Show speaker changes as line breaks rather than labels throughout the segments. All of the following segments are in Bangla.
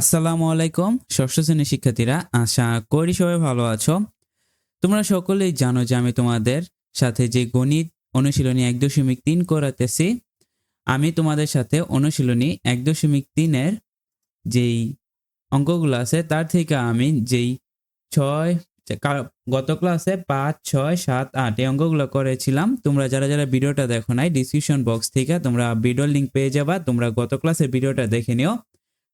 আসসালামু আলাইকুম, ষষ্ঠ শ্রেণির শিক্ষার্থীরা, আশা করি সবাই ভালো আছো। তোমরা সকলেই জানো যে আমি তোমাদের সাথে যে গণিত অনুশীলনী এক দশমিক তিন করাতেছি, আমি তোমাদের সাথে অনুশীলনী এক দশমিক তিনের যেই অঙ্কগুলো আছে, তার থেকে আমি যেই ছয় গত ক্লাসে পাঁচ, ছয়, সাত, আট এই অঙ্কগুলো করেছিলাম। তোমরা যারা যারা ভিডিওটা দেখো নাই ডিসক্রিপশন বক্স থেকে তোমরা ভিডিওর লিঙ্ক পেয়ে যাবা। তোমরা গত ক্লাসের ভিডিওটা দেখে নিও।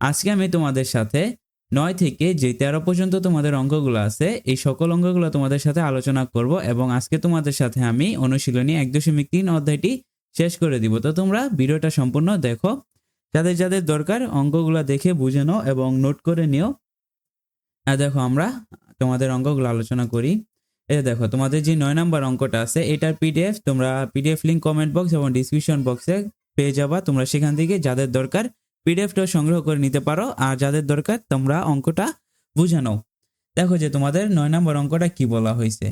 আজকে আমি তোমাদের সাথে নয় থেকে যে তেরো পর্যন্ত তোমাদের অঙ্কগুলো আছে, এই সকল অঙ্কগুলো তোমাদের সাথে আলোচনা করব এবং আজকে তোমাদের সাথে আমি অনুশীলনী এক দশমিক তিন অধ্যায়টি শেষ করে দিব। তো তোমরা ভিডিওটা সম্পূর্ণ দেখো। যাদের যাদের দরকার অঙ্কগুলো দেখে বুঝে নাও এবং নোট করে নিও। আর দেখো আমরা তোমাদের অঙ্কগুলো আলোচনা করি। এই দেখো, তোমাদের যে নয় নাম্বার অঙ্কটা আছে, এটার পিডিএফ তোমরা পিডিএফ লিঙ্ক কমেন্ট বক্স এবং ডিসক্রিপশন বক্সে পেয়ে যাবা। তোমরা সেখান থেকে যাদের দরকার পিডিএফটা সংগ্রহ করে নিতে পারো, আর যাদের দরকার তোমরা অঙ্কটা বুঝে নাও। দেখো যে তোমাদের নয় নম্বর অঙ্কটা কি বলা হয়েছে?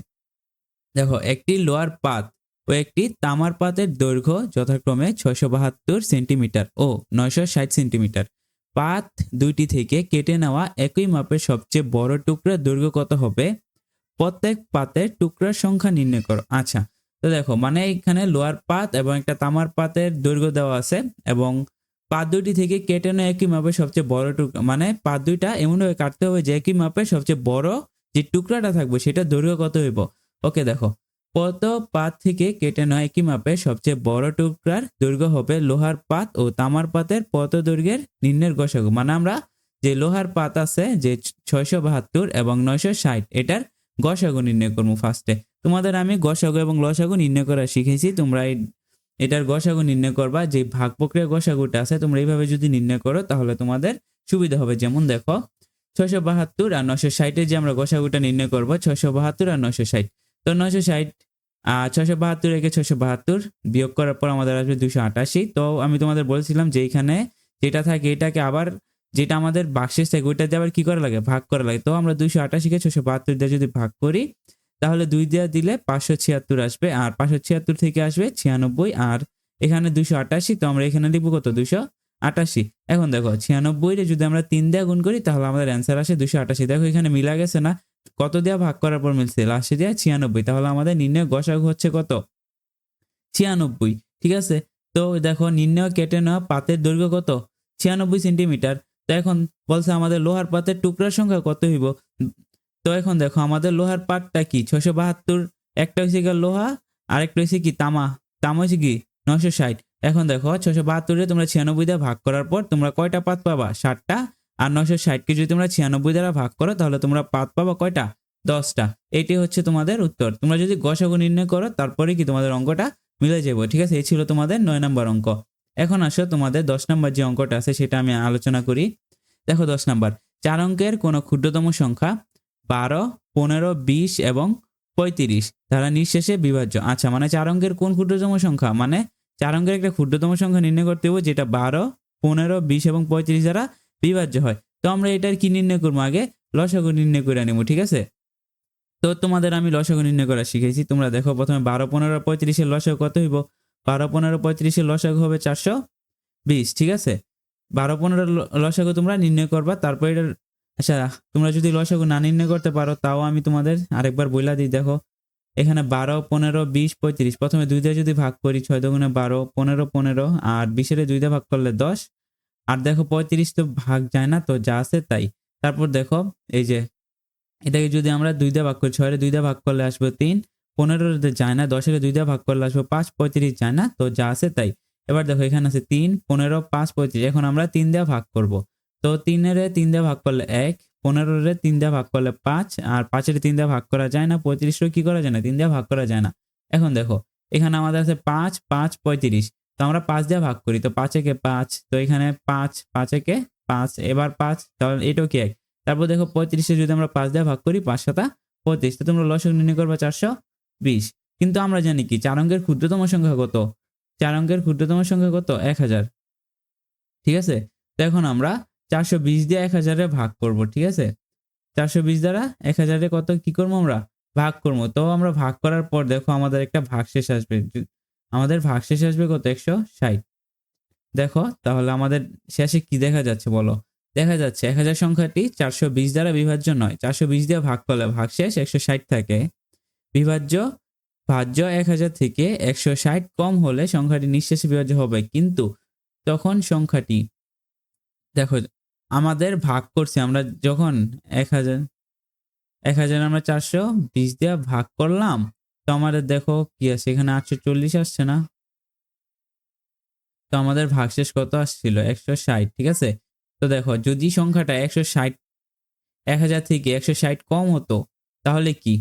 দেখো, একটি লোয়ার পাত ও একটি তামার পাতের দৈর্ঘ্য যথাক্রমে ছয়শো বাহাত্তর সেন্টিমিটার ও নয়শো ষাট সেন্টিমিটার। পাত দুইটি থেকে কেটে নেওয়া একই মাপের সবচেয়ে বড় টুকরার দৈর্ঘ্য কত হবে? প্রত্যেক পাতের টুকরার সংখ্যা নির্ণয় করো। আচ্ছা তো দেখো মানে এখানে লোয়ার পাত এবং একটা তামার পাতের দৈর্ঘ্য দেওয়া আছে এবং পাত দুইটি থেকে কেটে নেওয়া একই মাপের সবচেয়ে বড় টুকরা মানে পাত দুইটা এমনভাবে কাটতে হবে যে একই মাপের সবচেয়ে বড় যে টুকরাটা থাকবে সেটা দৈর্ঘ্য কত হইব? ওকে, দেখো। কত পাত থেকে কেটে নেওয়া একই মাপের সবচেয়ে বড় টুকরার দৈর্ঘ্য হবে লোহার পাত ও তামার পাতের পত দৈর্ঘ্যের নিম্নের গসাগু। মানে আমরা যে লোহার পাত আছে যে ছয়শো বাহাত্তর এবং নয়শো ষাট, এটার গসাগু নির্ণয় করব ফার্স্টে তোমাদের আমি গসাগু এবং লসাগু নির্ণয় করা শিখেছি, তোমরা এই এটার গসাগু নির্ণয় করবা, যে ভাগ প্রক্রিয়া গসাগুটা আছে, তোমরা এইভাবে যদি নির্ণয় করো, তাহলে তোমাদের সুবিধা হবে। যেমন দেখো, ছয়শো বাহাত্তর আর নশো ষাটের যে আমরা গসাগুটা নির্ণয় করব, ছয়শো বাহাত্তর আর নশো ষাট। তো নশো ষাট ছয়শো বাহাত্তর একে ছয়শো বাহাত্তর বিয়োগ করার পর আমাদের আসবে দুশো আটাশি। তো আমি তোমাদের বলছিলাম যে এইখানে যেটা থাকে, এটাকে আবার যেটা আমাদের বাক্সেস থাকে দিয়ে আবার কি করা লাগে? ভাগ করা লাগে। তো আমরা দুশো আটাশিকে ছশো বাহাত্তর দিয়ে যদি ভাগ করি তাহলে দুই দিয়ে দিলে পাঁচশো ছিয়াত্তর আসবে আর পাঁচশো ছিয়াত্তর থেকে আসবে ছিয়ানব্বই আর এখানে দুশো আটাশি, তো আমরা এখানে লিখব কত? দুশো আটাশি। এখন দেখো, ছিয়ানব্বই রে যদি আমরা তিন দিয়ে গুণ করি, তাহলে আমাদের অ্যান্সার আসে দুশো আটাশি। দেখো, এখানে মিলা গেছে না? কত দেওয়া ভাগ করার পর মিলছে? লাস্টে দেওয়া ছিয়ানব্বই। তাহলে আমাদের নির্ণয় গসাগু হচ্ছে কত? ছিয়ানব্বই। ঠিক আছে? তো দেখো, নির্ণয় কেটে নেওয়া পাতের দৈর্ঘ্য কত? ছিয়ানব্বই সেন্টিমিটার। তো এখন বলছে আমাদের লোহার পাতের টুকরার সংখ্যা কত হইব? তো এখন দেখো, আমাদের লোহার পাটটা কি? ছশো বাহাত্তর, একটা হয়েছে গিয়ে লোহা, আরেকটা হয়েছে কি তামা? তামা হয়েছে কি? নশো ষাট। এখন দেখো ছশো বাহাত্তরে তোমরা ছিয়ানব্বই দ্বারা ভাগ করার পর তোমরা কয়টা পাত পাবা? ষাটটা। আর নশো ষাটকে যদি তোমরা ছিয়ানব্বই দ্বারা ভাগ করো, তাহলে তোমরা পাত পাবা কয়টা? দশটা। এটি হচ্ছে তোমাদের উত্তর। তোমরা যদি গসাগু নির্ণয় করো, তারপরে কি তোমাদের অঙ্কটা মিলে যাব ঠিক আছে? এই ছিল তোমাদের নয় নম্বর অঙ্ক। এখন আসো, তোমাদের দশ নম্বর যে অঙ্কটা আছে, সেটা আমি আলোচনা করি। দেখো দশ নম্বর। চার অঙ্কের কোনো ক্ষুদ্রতম সংখ্যা বারো, পনেরো, বিশ এবং পঁয়ত্রিশ। তারা নিঃশেষে বিভাজ্য। আচ্ছা মানে চার অঙ্কের কোন ক্ষুদ্রতম সংখ্যা? মানে চার অঙ্কের একটা ক্ষুদ্রতম সংখ্যা নির্ণয় করতে হবে, যেটা বারো, পনেরো, বিশ এবং পঁয়ত্রিশ দ্বারা বিভাজ্য হয়। তো আমরা এটার কি নির্ণয় করব আগে? লসাগু নির্ণয় করে নেব ঠিক আছে? তো তোমাদের আমি লসাগু নির্ণয় করা শিখেছি। তোমরা দেখো, প্রথমে বারো, পনেরো, পঁয়ত্রিশের লসাগু কত হইব? বারো, পনেরো, পঁয়ত্রিশের লসাগু হবে চারশো বিশ, ঠিক আছে? বারো পনেরো লসাগু তোমরা নির্ণয় করবা, তারপর এটার আচ্ছা তোমরা যদি লসাগু না নির্ণয় করতে পারো, তাও আমি তোমাদের আরেকবার বইলা দিই, দেখো। এখানে বারো, পনেরো, বিশ, পঁয়ত্রিশ। প্রথমে দুই দিয়ে যদি ভাগ করি, ছয় দুগুণে বারো, পনেরো পনেরো, আর বিশের দুই দিয়ে ভাগ করলে দশ। আর দেখো, পঁয়ত্রিশ তো ভাগ যায় না, তো যা আছে তাই। তারপর দেখো, এই যে, এটাকে যদি আমরা দুই দিয়ে ভাগ করি, ছয়ের দুই দিয়ে ভাগ করলে আসবে তিন, পনেরোর যায় না, দশের দুই দিয়ে ভাগ করলে আসবে পাঁচ, পঁয়ত্রিশ যায় না, তো যা আছে তাই। এবার দেখো, এখানে আছে তিন, পনেরো, পাঁচ, পঁয়ত্রিশ। এখন আমরা তিন দিয়ে ভাগ করব। তো তিনের তিন দিয়ে ভাগ করলে এক পনেরোরে তিন দিয়ে ভাগ করলে পাঁচ, আর পাঁচের তিন দিয়ে ভাগ করা যায় না পঁয়ত্রিশেরও কি করা যায় না, তিন দিয়ে ভাগ করা যায় না। এখন দেখো, এখানে আমাদের আছে পাঁচ পাঁচ, পঁয়ত্রিশ। তো আমরা পাঁচ দিয়ে ভাগ করি, তো পাঁচ একে পাঁচ, তো এখানে পাঁচ পাঁচ একে পাঁচ, এবার পাঁচ, তাহলে এটাও কি এক? তারপর দেখো পঁয়ত্রিশে যদি আমরা পাঁচ দিয়ে ভাগ করি, পাঁচ সাতা পঁয়ত্রিশ, তো তোমরা লসক নির্ণয় করবা চারশো বিশ। কিন্তু আমরা জানি কি, চার অঙ্কের ক্ষুদ্রতম সংখ্যা কত? চার অঙ্কের ক্ষুদ্রতম সংখ্যা কত? এক হাজার। ঠিক আছে? তো এখন আমরা চারশো বিশ দিয়ে এক হাজারে ভাগ করব, ঠিক আছে? চারশো বিশ দ্বারা এক হাজারে কত কি করব আমরা? ভাগ করব। তো আমরা ভাগ করার পর দেখো আমাদের একটা ভাগ শেষ আসবে আমাদের ভাগ শেষ আসবে কত? একশো ষাট। দেখো, তাহলে আমাদের শেষে কি দেখা যাচ্ছে বলো? দেখা যাচ্ছে এক হাজার সংখ্যাটি চারশো বিশ দ্বারা বিভাজ্য নয়। চারশো বিশ দিয়ে ভাগ করলে ভাগশেষ একশো ষাট থাকে। বিভাজ্য, ভাজ্য এক হাজার থেকে একশো ষাট কম হলে সংখ্যাটি নিঃশেষে বিভাজ্য হবে। কিন্তু তখন সংখ্যাটি, দেখো আমাদের ভাগ করছি, আমরা যখন এক হাজার এক হাজার আমরা চারশো বিশ দিয়ে ভাগ করলাম, তো আমাদের দেখো কি আছে, এখানে আটশো চল্লিশ আসছে না? তো আমাদের ভাগশেষ কত আসছিল? একশো ষাট, ঠিক আছে? তো দেখো, যদি সংখ্যাটা একশো ষাট, এক হাজার থেকে একশো ষাট কম হতো, তাহলে কি?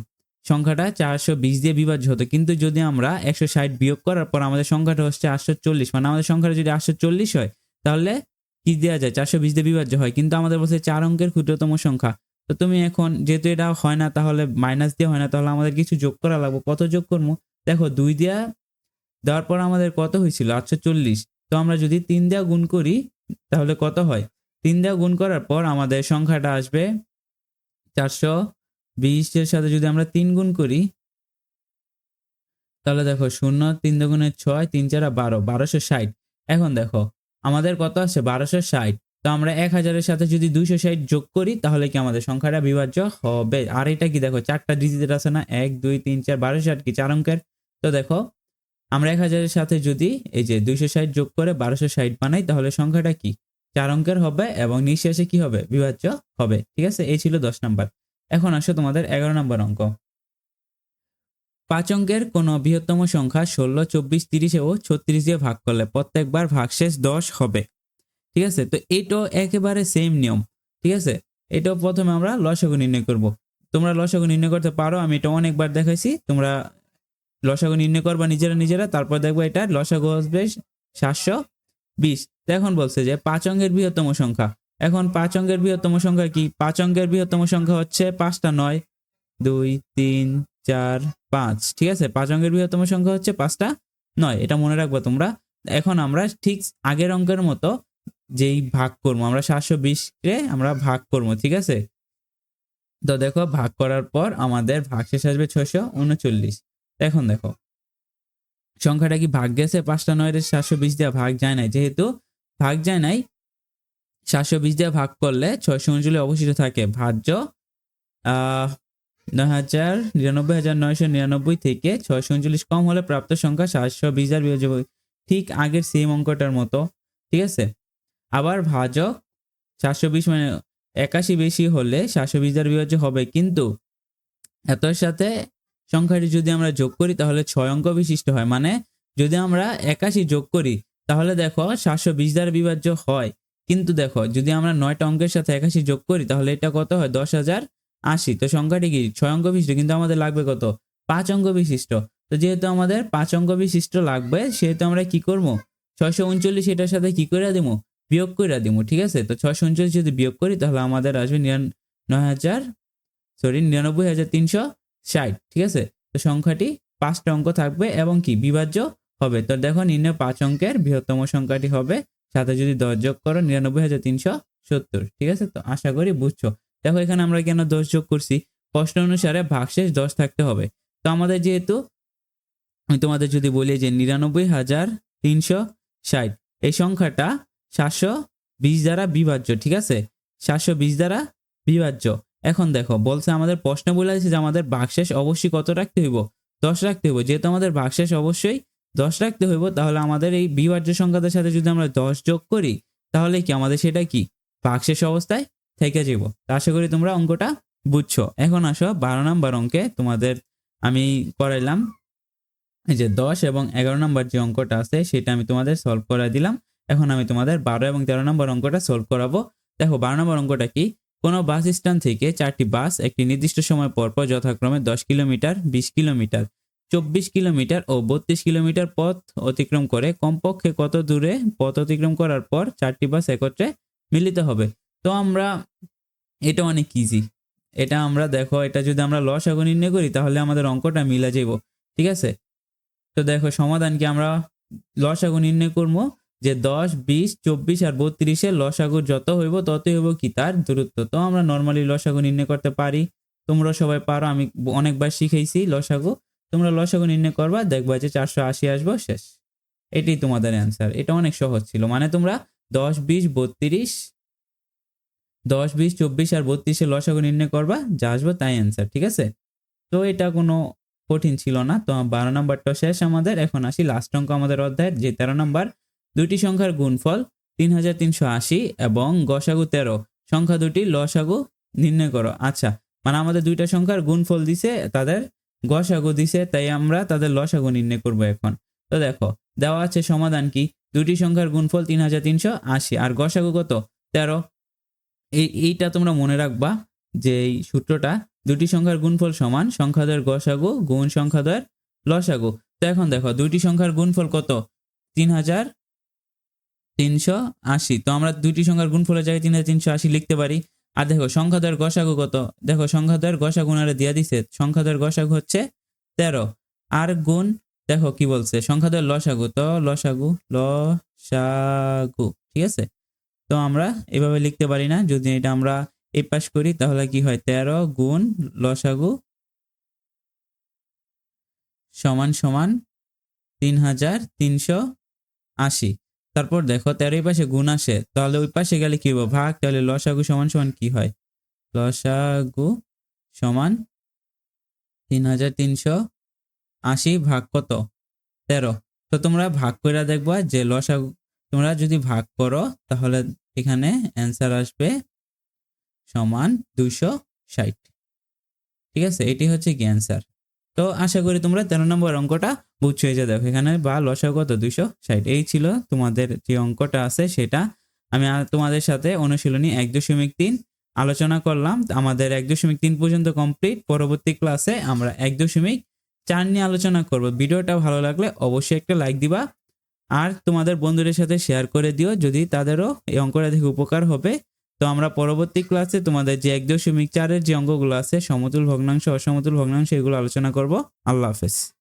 সংখ্যাটা চারশো বিশ দিয়ে বিভাজ্য হতো, কিন্তু যদি আমরা একশো ষাট বিয়োগ করার পর আমাদের সংখ্যাটা হচ্ছে আটশো চল্লিশ মানে আমাদের সংখ্যাটা যদি আটশো চল্লিশ হয়, তাহলে কি দেওয়া যায়, চারশো বিশ দিয়ে বিভাজ্য হয়। কিন্তু আমাদের বলছে চার অঙ্কের ক্ষুদ্রতম সংখ্যা। তো তুমি এখন যেহেতু এটা হয় না, তাহলে মাইনাস দিয়ে হয় না, তাহলে আমাদের কিছু যোগ করা লাগবে। কত যোগ করব? দেখো, দুই দিয়া দেওয়ার পর আমাদের কত হয়েছিল? আটশো চল্লিশ। তো আমরা যদি তিন দেওয়া গুণ করি, তাহলে কত হয়? তিন দেওয়া গুণ করার পর আমাদের সংখ্যাটা আসবে চারশো বিশের সাথে যদি আমরা তিন গুণ করি, তাহলে দেখো, শূন্য, তিন দুগুণের ছয়, তিন চারা বারো, বারোশো ষাট। এখন দেখো আমাদের কত আছে? বারোশো ষাট। তো আমরা এক হাজারের সাথে যদি দুইশো ষাট যোগ করি, তাহলে কি আমাদের সংখ্যাটা বিভাজ্য হবে? আর এটা কি দেখো, চারটা ডিজিটের আছে না? এক, দুই, তিন, চার, বারোশো ষাট কি চার অঙ্কের? তো দেখো, আমরা এক হাজারের সাথে যদি এই যে দুইশো ষাট যোগ করে বারোশো ষাট বানাই, তাহলে সংখ্যাটা কি? চার অঙ্কের হবে এবং নিঃশেষে কি হবে? বিভাজ্য হবে। ঠিক আছে? এই ছিল দশ নাম্বার। এখন আসো তোমাদের এগারো নম্বর অঙ্ক। পাঁচ অঙ্কের কোনো বৃহত্তম সংখ্যা ষোলো, চব্বিশ, তিরিশে ও ছত্রিশ দিয়ে ভাগ করলে প্রত্যেকবার ভাগশেষ দশ হবে। ঠিক আছে? তো এটাও একেবারে সেম নিয়ম। ঠিক আছে? এটাও প্রথমে আমরা লসাগু নির্ণয় করব। তোমরা লসাগু নির্ণয় করতে পারো, আমি এটা অনেকবার দেখাইছি। তোমরা লসাগু নির্ণয় করবা নিজেরা নিজেরা, তারপর দেখব এটা লসাগু আসবে সাতশো বিশ। তো এখন বলছে যে পাঁচ অঙ্কের বৃহত্তম সংখ্যা। এখন পাঁচ অঙ্কের বৃহত্তম সংখ্যা কি? পাঁচ অঙ্কের বৃহত্তম সংখ্যা হচ্ছে পাঁচটা নয়। দুই, তিন চার, পাঁচ, ঠিক আছে? পাঁচ অঙ্কের বৃহত্তম সংখ্যা হচ্ছে পাঁচটা, নয়, এটা মনে রাখব তোমরা। এখন আমরা ঠিক আগের অঙ্কের মতো যেই ভাগ করব, আমরা সাতশো বিশকে আমরা ভাগ করব, ঠিক আছে? তো দেখো, ভাগ করার পর আমাদের ভাগ শেষ আসবে ছয়শো উনচল্লিশ। এখন দেখো, সংখ্যাটা কি ভাগ গেছে? পাঁচটা নয় সাতশো বিশ দেওয়া ভাগ যায় নাই। যেহেতু ভাগ যায় নাই, সাতশো বিশ দিয়ে ভাগ করলে ছয়শো উনচল্লিশ অবশিষ্ট থাকে। ভাজ্য, আহ নয় হাজার নিরানব্বই হাজার নয়শো নিরানব্বই থেকে ছয়শো উনচল্লিশ কম হলে প্রাপ্ত সংখ্যা সাতশো বিশ হাজার বিভাজ্য ঠিক আগের সেম অঙ্কটার মতো। ঠিক আছে? আবার ভাজক সাতশো বিশ মানে একাশি বেশি হলে সাতশো বিশ হাজার বিভাজ্য হবে। কিন্তু এতর সাথে সংখ্যাটি যদি আমরা যোগ করি, তাহলে ছয় অঙ্ক বিশিষ্ট হয়। মানে যদি আমরা একাশি যোগ করি, তাহলে দেখো সাতশো বিশ দ্বারা বিভাজ্য হয়। কিন্তু দেখো, যদি আমরা নয়টা অঙ্কের সাথে একাশি যোগ করি, তাহলে এটা কত হয়? দশ হাজার আশি। তো সংখ্যাটি কি? ছয় অঙ্ক বিশিষ্ট, কিন্তু আমাদের লাগবে কত? পাঁচ অঙ্ক বিশিষ্ট। তো যেহেতু আমাদের পাঁচ অঙ্ক বিশিষ্ট লাগবে, সেহেতু আমরা কি করব? ছয়শো উনচল্লিশ এটার সাথে কি করে দিব বিয়োগ করে দিব ঠিক আছে? তো ছয়শো উনচল্লিশ যদি বিয়োগ করি, তাহলে আমাদের আসবে নয় হাজার সরি, নিরানব্বই হাজার তিনশো ষাট, ঠিক আছে? তো সংখ্যাটি পাঁচটা অঙ্ক থাকবে এবং কি? বিভাজ্য হবে। তো দেখো, নির্ণয় পাঁচ অঙ্কের বৃহত্তম সংখ্যাটি হবে। সাথে যদি দশ যোগ করো, নিরানব্বই হাজার তিনশো সত্তর, ঠিক আছে? তো আশা করি বুঝছ। দেখো, এখানে আমরা কেন দশ যোগ করছি? প্রশ্ন অনুসারে ভাগশেষ দশ থাকতে হবে। তো আমাদের যেহেতু, আমি তোমাদের যদি বলি যে নিরানব্বই হাজার তিনশো ষাট, এই সংখ্যাটা সাতশো বিশ দ্বারা বিভাজ্য, ঠিক আছে? সাতশো বিশ দ্বারা বিভাজ্য। এখন দেখো, বলছে আমাদের প্রশ্ন বলে আছে যে আমাদের ভাগশেষ অবশ্যই কত রাখতে হইব? দশ রাখতে হইব। যেহেতু আমাদের ভাগশেষ অবশ্যই দশ রাখতে হইব, তাহলে আমাদের এই বিভাজ্য সংখ্যাদের সাথে যদি আমরা দশ যোগ করি, তাহলে কি আমাদের সেটা কি? ভাগশেষ অবস্থায় থেকে যাব। আশা করি তোমরা অঙ্কটা বুঝছ। এখন আসো, বারো নাম্বার অঙ্কে তোমাদের আমি করাইলাম। এই যে দশ এবং এগারো নাম্বার যে অঙ্কটা আছে, সেটা আমি তোমাদের সলভ করে দিলাম। এখন আমি তোমাদের বারো এবং তেরো নম্বর অঙ্কটা সলভ করাবো। দেখো, বারো নম্বর অঙ্কটা কি? কোনো বাস স্ট্যান্ড থেকে চারটি বাস একটি নির্দিষ্ট সময় পরপর যথাক্রমে দশ কিলোমিটার, বিশ কিলোমিটার, চব্বিশ কিলোমিটার ও বত্রিশ কিলোমিটার পথ অতিক্রম করে কমপক্ষে কত দূরে পথ অতিক্রম করার পর চারটি বাস একত্রে মিলিত হবে? তো আমরা, এটা অনেক ইজি এটা আমরা, দেখো, এটা যদি আমরা লস আগুন নির্ণয় করি, তাহলে আমাদের অঙ্কটা মিলা যাইব, ঠিক আছে? তো দেখো সমাধান কি আমরা লস আগুন নির্ণয় করব, যে দশ, বিশ, চব্বিশ আর বত্রিশে লসাগু যত হইব, ততই হইব কি তার দূরত্ব। তো আমরা নর্মালি লসাগু নির্ণয় করতে পারি। তোমরা সবাই পারো, আমি অনেকবার শিখেছি লসাগু তোমরা লসাগু নির্ণয় করবা, দেখবা যে চারশো আশি আসব, শেষ। এটাই তোমাদের অ্যান্সার এটা অনেক সহজ ছিল। মানে তোমরা দশ, বিশ, বত্রিশ দশ, বিশ, চব্বিশ আর বত্রিশে লসাগু নির্ণয় করবা, যা আসবে তাই অ্যান্সার ঠিক আছে? তো এটা কোনো কঠিন ছিল না। তো বারো নম্বরটা শেষ আমাদের। এখন আসি লাস্ট অঙ্ক আমাদের অধ্যায়ের, যে তেরো নম্বর। দুটি সংখ্যার গুণফল তিন হাজার তিনশো আশি এবং গসাগু তেরো। সংখ্যা দুটি, লসাগু নির্ণয় করো। আচ্ছা মানে আমাদের দুইটা সংখ্যার গুণফল দিছে, তাদের গসাগু দিছে, তাই আমরা তাদের লসাগু নির্ণয় করব এখন। তো দেখো, দেওয়া আছে সমাধান কি? দুটি সংখ্যার গুণফল তিন হাজার তিনশো আশি, আর গসাগু কত? তেরো। এই, এইটা তোমরা মনে রাখবা যে এই সূত্রটা দুটি সংখ্যার গুণফল সমান সংখ্যাদের গসাগু, গুণ সংখ্যাদের লসাগু। তো এখন দেখো, দুইটি সংখ্যার গুণফল কত? তিন হাজার তিনশো আশি। তো আমরা দুইটি সংখ্যার গুণফলের জায়গায় তিন হাজার তিনশো আশি লিখতে পারি। আর দেখো সংখ্যাদের গসাগু কত? দেখো সংখ্যাদের গসাগু নারে দিয়া দিছে। সংখ্যাদের গসাগু হচ্ছে তেরো। আর গুণ, দেখো কি বলছে? সংখ্যাদের লসাগু, তো লসাগু লসাগু, ঠিক আছে? তো আমরা এভাবে লিখতে পারি না। যদি এটা আমরা এই পাশ করি, তাহলে কি হয়? তেরো গুণ লসাগু সমান সমান তিন হাজার তিনশো আশি। তারপর দেখো তেরো পাশে গুণ আসে। তাহলে ওই পাশে গেলে কি হবে? ভাগ, তাহলে লসাগু সমান সমান কি হয়? লসাগু সমান তিন হাজার তিনশো আশি ভাগ কত? তেরো। তো তোমরা ভাগ করে দেখবা যে লসাগু তোমরা যদি ভাগ করো, তাহলে এখানে অ্যান্সার আসবে সমান দুইশো ষাট। ঠিক আছে? এটি হচ্ছে কি অ্যান্সার তো আশা করি তোমরা তেরো নম্বর অঙ্কটা বুঝছ। হয়ে যা দেখো, এখানে বা লসা কত ষাট। এই ছিল তোমাদের যে অঙ্কটা আছে সেটা। আমি তোমাদের সাথে অনুশীলনী এক দশমিক তিন আলোচনা করলাম। আমাদের এক দশমিক তিন পর্যন্ত কমপ্লিট পরবর্তী ক্লাসে আমরা এক দশমিক চার নিয়ে আলোচনা করব। ভিডিওটা ভালো লাগলে অবশ্যই একটা লাইক দিবা। আর তোমাদের বন্ধুদের সাথে শেয়ার করে দিও, যদি তাদেরও এই অঙ্কটা দেখে উপকার হবে। তো আমরা পরবর্তী ক্লাসে তোমাদের যে এক দশমিক চারের যে অঙ্কগুলো আছে, সমতুল ভগ্নাংশ, অসমতুল ভগ্নাংশ, এগুলো আলোচনা করব। আল্লাহ হাফেজ।